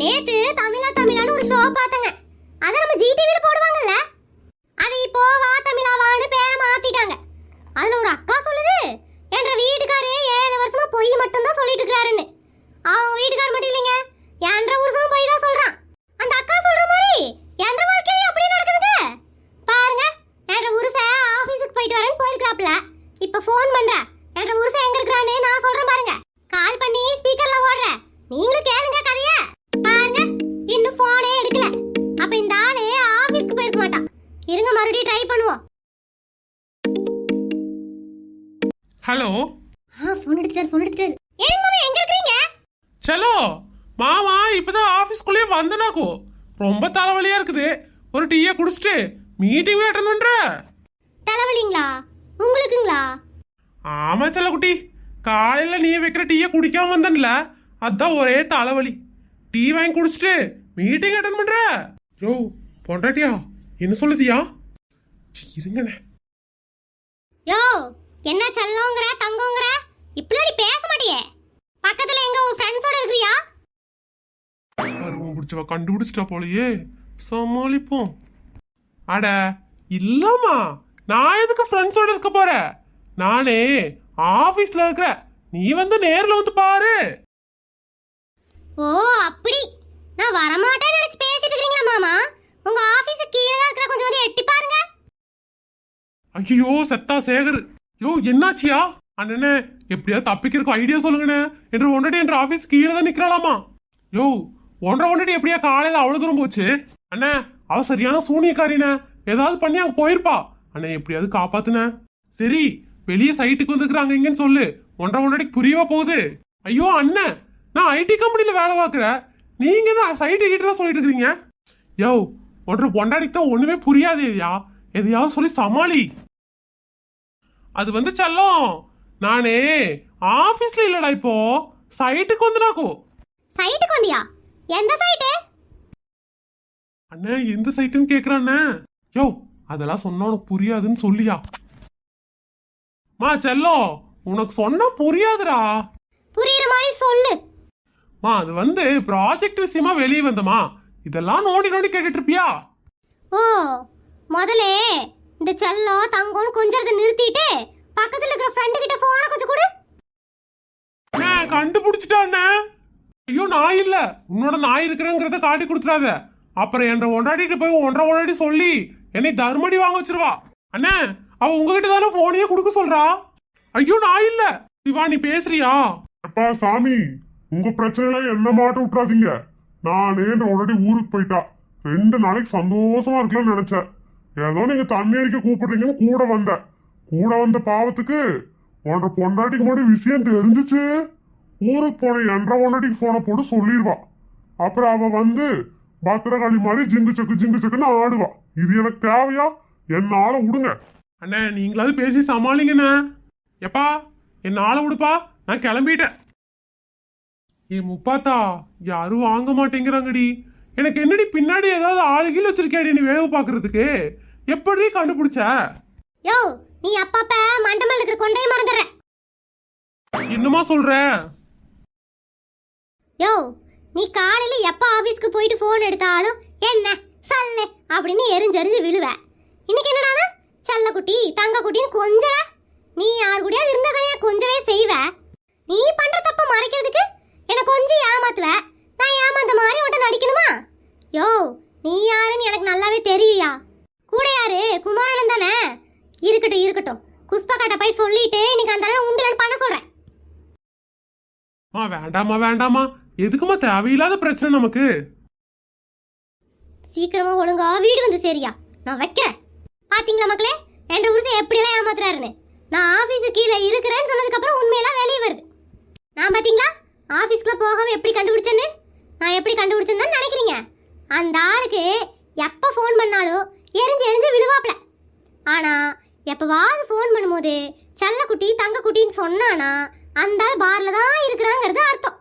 நேத்து தமிழா தமிழான்னு ஒரு ஷோ பார்த்தங்க. அத நம்ம ஜி டிவில போடுவாங்கல்ல? அது இப்போ வா தமிழா வான்னு பேரை மாத்திட்டாங்க. அதுல ஒரு அக்கா சொல்லுது என்ற வீட்டுக்காரே ஏழு வருஷமா பொய் மட்டும் தான் சொல்லிட்டு இருக்காருன்னு அவங்க வீட்டுக்காரர் மட்டும் இல்லைங்க என்ற வருஷமும் பொய் தான் சொல்றான். அந்த அக்கா சொல்ற மாதிரி என்ற வாழ்க்கையில அப்படியே நடக்குதுங்க. பாருங்க என்ற உருச ஆபீஸுக்கு போயிட்டு வரேன்னு போயிருக்கிறாப்ல இப்ப ஃபோன் பண்ற என்ற உருச எங்க இருக்கிறான்னு நான் சொல்றேன் பாருங்க. கால் பண்ணி ஸ்பீக்கர்ல ஓடுற. நீங்களும் கேளுங்க கதையை. மறுபடியும் ட்ரை பண்ணுவோம் ஹலோ ஆ ஃபோன் எடுத்துட்டாரு ஃபோன் எடுத்துட்டாரு ஏங்க மாமா எங்க இருக்கீங்க செலோ மாமா இப்பதான் ஆபீஸ்க்குள்ளேயே வந்தனாக்கோ. ரொம்ப தலைவலியா இருக்குது. ஒரு டீயை குடிச்சிட்டு மீட்டிங் அட்டன் பண்ற? தலைவலிங்களா? உங்களுக்குங்களா? ஆமா செல்லக்குட்டி. காலையில நீ வைக்கிற டீயை குடிக்காம வந்தன்ல அதான் ஒரே தலைவலி. டீ வாங்கி குடிச்சிட்டு மீட்டிங் அட்டன் பண்ற? யோ பொண்டாட்டியா என்ன சொல்லுதியா? இருங்கண்ணே யோ என்ன செல்லோங்கற தங்கோங்கற? இப்படி நீ பேச மாட்டியே. பக்கத்துல எங்க உன் ஃப்ரெண்ட்ஸோட இருக்கிறியா? கருவம் பிடிச்சவ கண்டுபிடிச்சிட்டா போலயே? சமாளிப்போம். அட இல்லம்மா. நான் எதுக்கு ஃப்ரெண்ட்ஸோட இருக்க போறேன் நானே ஆபீஸ்ல இருக்கிற. நீ வந்து நேர்ல வந்து பாரு. ஓ அப்படி. நான் வரமாட்டேன்னு நினைச்சு பேசிட்டு இருக்கீங்களா மாமா? உங்க ஆபீஸ் கீழே தான் இருக்கிற கொஞ்சம் வந்து எட்டி பாருங்க. ஐயோ செத்தா சேகர். யோ என்னாச்சியா? அண்ணனே எப்படியாவது தப்பிக்கிறக்கும் ஐடியா சொல்லுங்கண்ணே. என்று ஒன்றடி என்ற ஆஃபீஸ் கீழே தான் நிற்கிறாளாமா யோ ஒன்றரை ஒன்றடி எப்படியா காலையில் அவ்வளோ தூரம் போச்சு? அண்ணே அவ சரியான சூனியக்காரிண்ணே. ஏதாவது பண்ணி அங்கே போயிருப்பா. அண்ணே எப்படியாவது காப்பாத்துன சரி வெளியே சைட்டுக்கு வந்துக்கிறாங்க இங்கன்னு சொல்லு. ஒன்றரை ஒன்றடிக்கு புரியவா போகுது? ஐயோ அண்ணன் நான் ஐடி கம்பெனியில் வேலை பார்க்குறேன் நீங்கள் தான் சைட்டு கிட்ட தான் சொல்லிட்டு இருக்கிறீங்க? யோ ஒன்றரை ஒன்றாடிக்கு தான் ஒன்றுமே புரியாது ஐயா. எதையாவது சொல்லி சமாளி. அது வந்து செல்லம். நானே ஆபீஸ்ல இல்லடா இப்போ. சைட்டுக்கு வந்துடாக்கோ. சைட்டுக்கு வந்தியா? எந்த சைட்டு? அண்ணே எந்த சைட்டுன்னு கேக்குறாண்ணே யோ அதெல்லாம் சொன்னா உனக்கு புரியாதுன்னு சொல்லியா? மா செல்லம் உனக்கு சொன்னா புரியாதுடா. புரியுற மாதிரி சொல்லு. மா அது வந்து ப்ராஜெக்ட் விஷயமா வெளியே வந்தமா இதெல்லாம் நோண்டி நோண்டி கேட்டுட்டு இருப்பியா? ஓ முதல்ல இந்த செல்லம் தங்கம்னு கொஞ்சத்தை நிறுத்திட்டு பக்கத்துல இருக்கிற ஃப்ரெண்டு கிட்ட போன கொஞ்சம் கொடு. அண்ணே, கண்டுபிடிச்சிட்டாண்ணே ஐயோ நான் இல்ல. உன்னோட நாய் இருக்கிறேங்கிறத காட்டி கொடுத்துடாத. அப்புறம் என்ற ஒன்றாடிட்டு போய் ஒன்றரை ஒன்றாடி சொல்லி என்னை தர்மடி வாங்க வச்சிருவா. அண்ணே அவ உங்ககிட்ட தானே போனையே கொடுக்க சொல்றா? ஐயோ நான் இல்ல. சிவா நீ பேசுறியா? அப்பா சாமி உங்க பிரச்சனையில என்ன மாட்ட விட்டுறாதீங்க. நானே ஆல்ரெடி ஊருக்கு போயிட்டா. ரெண்டு நாளைக்கு சந்தோஷமா இருக்கலாம்னு நினைச்சேன். ஏதோ நீங்க தண்ணி அடிக்க கூப்பிடுறீங்கன்னு கூட வந்தேன் கூட வந்த பாவத்துக்கு ஒன்றரை பொண்டாட்டிக்கு முன்னாடி விஷயம் தெரிஞ்சிச்சு. ஊருக்கு போன என்ற பொண்டாட்டிக்கு போன போட்டு சொல்லிடுவா. அப்புறம் அவ வந்து பத்திரகாளி மாதிரி ஜிங்கு சக்கு ஜிங்கு சக்குன்னு ஆடுவா. இது எனக்கு தேவையா? என்னால விடுங்க அண்ணே நீங்களாவது பேசி சமாளிங்கண்ணே. எப்பா என் ஆளை விடுப்பா நான் கிளம்பிட்டேன். ஏ முப்பாத்தா யாரும் வாங்க மாட்டேங்கிறாங்கடி. எனக்கு என்னடி பின்னாடி ஏதாவது ஆளுகில் வச்சிருக்கேடி நீ வேவு பார்க்கறதுக்கு? எப்படி கண்டுபிடிச்ச? யோ நீ அப்பப்ப மண்டமல் இருக்கிற கொண்டையை மறந்துடுற. என்னமா சொல்ற? யோ நீ காலையில எப்ப ஆபீஸ்க்கு போயிட்டு ஃபோன் எடுத்தாலும் என்ன சல்லு அப்படின்னு எரிஞ்செறிஞ்சு விழுவ. இன்னைக்கு என்னடானா? செல்லக்குட்டி தங்கக்குட்டின்னு கொஞ்சற. நீ யார் கூடயாவது இருந்ததையா கொஞ்சவே செய்வ? நீ பண்ற தப்ப மறைக்கிறதுக்கு என்ன கொஞ்சம் ஏமாத்துவ. நான் ஏமாந்த மாதிரி உன்ட்ட நடிக்கணுமா? யோ நீ யாருன்னு எனக்கு நல்லாவே தெரியுயா? கூட யாரு? குமாரன் தானே? இருக்கட்டும் இருக்கட்டும். குஷ்பகாட்ட போய் சொல்லிட்டு இன்னைக்கு அந்த உண்டுலன்னு பண்ண சொல்றேன். வேண்டாமா வேண்டாமா எதுக்குமா தேவையில்லாத பிரச்சனை நமக்கு? சீக்கிரமா ஒழுங்கா வீடு வந்து சரியா. நான் வைக்கிறேன். பாத்தீங்களா மக்களே? என்ற உருசை எப்படியெல்லாம் ஏமாத்துறாருன்னு. நான் ஆபீஸு கீழே இருக்கிறேன்னு சொன்னதுக்கு அப்புறம் உண்மையெல்லாம் வெளியே வருது. நான் பாத்தீங்களா? ஆபீஸ்க்குள்ள போகாம எப்படி கண்டுபிடிச்சேன்னு? நான் எப்படி கண்டுபிடிச்சேன்னு தான் நினைக்கிறீங்க? அந்த ஆளுக்கு எப்போ ஃபோன் பண்ணாலும் எரிஞ்சு எரிஞ்சு விழுவாப்ல. ஆனால் எப்போவாவது ஃபோன் பண்ணும்போது செல்லக்குட்டி தங்கக்குட்டின்னு சொன்னானா அந்த ஆள் பார்ல தான் இருக்கிறாங்கிறது அர்த்தம்.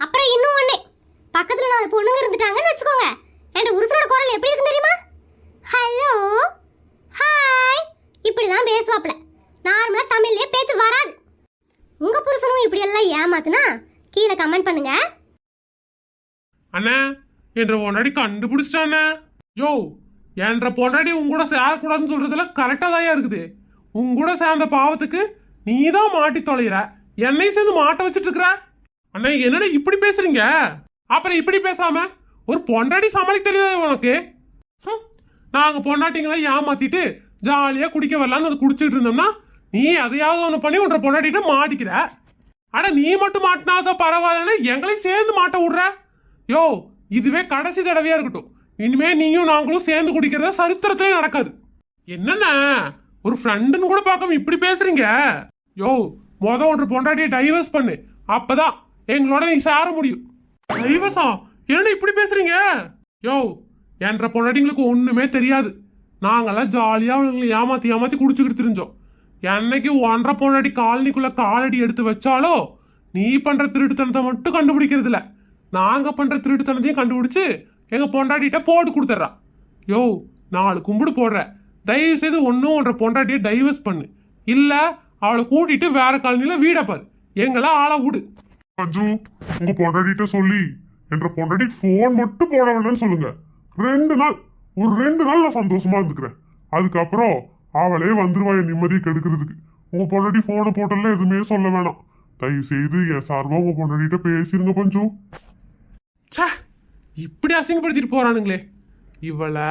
அப்புறம் இன்னும் ஒன்று பக்கத்தில் நாலு பொண்ணுங்க இருந்துட்டாங்கன்னு வச்சுக்கோங்க. என்ற உருசனோட குரல் எப்படி இருக்கு தெரியுமா? ஹலோ ஹாய் இப்படி தான் பேசுவாப்ல நார்மலாக தமிழ்லேயே பேச்சு வராது. உங்கள் புருஷனும் இப்படி எல்லாம் ஏமாத்துனா கீழே கமெண்ட் பண்ணுங்க. அண்ணா என்ற உன்னாடி கண்டுபிடிச்சிட்டானே. யோ என்ற பொண்டாடி உங்க கூட சேரக்கூடாதுன்னு சொல்றதுல கரெக்டா தான் இருக்குது. உங்க கூட சேர்ந்த பாவத்துக்கு நீ தான் மாட்டி தொலைகிற என்னையும் சேர்ந்து மாட்ட வச்சுட்டு இருக்கிற? அண்ணா என்னடா இப்படி பேசுறீங்க? அப்புறம் இப்படி பேசாம ஒரு பொண்டாடி சமாளிக்க தெரியாது உனக்கு? ஹம், நாங்க பொண்டாட்டிங்களை ஏமாத்திட்டு ஜாலியா குடிக்க வரலான்னு அது குடிச்சிட்டு இருந்தோம்னா நீ அதையாவது ஒண்ணு பண்ணி உன்ற பொண்டாட்டிட்டு மாட்டிக்கிற. அட நீ மட்டும் மாட்டினாதான் பரவாயில்லன்னு எங்களையும் சேர்ந்து மாட்ட விடுற. யோ இதுவே கடைசி தடவையா இருக்கட்டும். இனிமே நீயும் நாங்களும் சேர்ந்து குடிக்கிறத சரித்திரத்திலே நடக்காது. என்னண்ணா? ஒரு ஃப்ரெண்டுன்னு கூட பார்க்காம இப்படி பேசுறீங்க? யோ மொத ஒன்று பொண்டாட்டியை டைவர்ஸ் பண்ணு. அப்பதான் எங்களோட நீ சேர முடியும். டைவர்ஸா என்ன இப்படி பேசுறீங்க? யோ என்ற பொண்டாட்டிங்களுக்கு ஒண்ணுமே தெரியாது. நாங்கெல்லாம் ஜாலியா அவங்களை ஏமாத்தி ஏமாத்தி குடிச்சுக்கிட்டு தெரிஞ்சோம் என்னைக்கு ஒன்றரை பொண்டாட்டி காலனிக்குள்ள காலடி எடுத்து வச்சாலோ நீ பண்ற திருட்டுத்தனத்தை மட்டும் கண்டுபிடிக்கிறது இல்ல நாங்க பண்ற திருட்டுத்தனத்தையும் கண்டுபிடிச்சு எங்க பொண்டாட்டிட்ட போட்டு கொடுத்துட்றா. யோ நாலு கும்பிடு போடுற. தயவு செய்து ஒன்றும் ஒன்றரை பொண்டாட்டியை டைவர்ஸ் பண்ணு. இல்ல அவளை கூட்டிட்டு வேற காலனில வீட பாரு. எங்களை ஆளை விடு. மஞ்சு உங்க பொண்டாட்டிட்ட சொல்லி என்ற பொண்டாட்டி ஃபோன் மட்டும் போட வேண்டாம்னு சொல்லுங்க. ரெண்டு நாள் ஒரு ரெண்டு நாள் நான் சந்தோஷமா இருந்துக்கிறேன். அதுக்கப்புறம் அவளே வந்துருவா என் நிம்மதியை கெடுக்கிறதுக்கு. உங்க பொண்டாட்டி போனை போட்டல எதுவுமே சொல்ல வேணாம். தயவு செய்து என் சார்பா உங்க பொண்டாட்டிட்ட பேசிருங்க பஞ்சு ச்சே இப்படி அசிங்கப்படுத்திட்டு போறானுங்களே. இவளை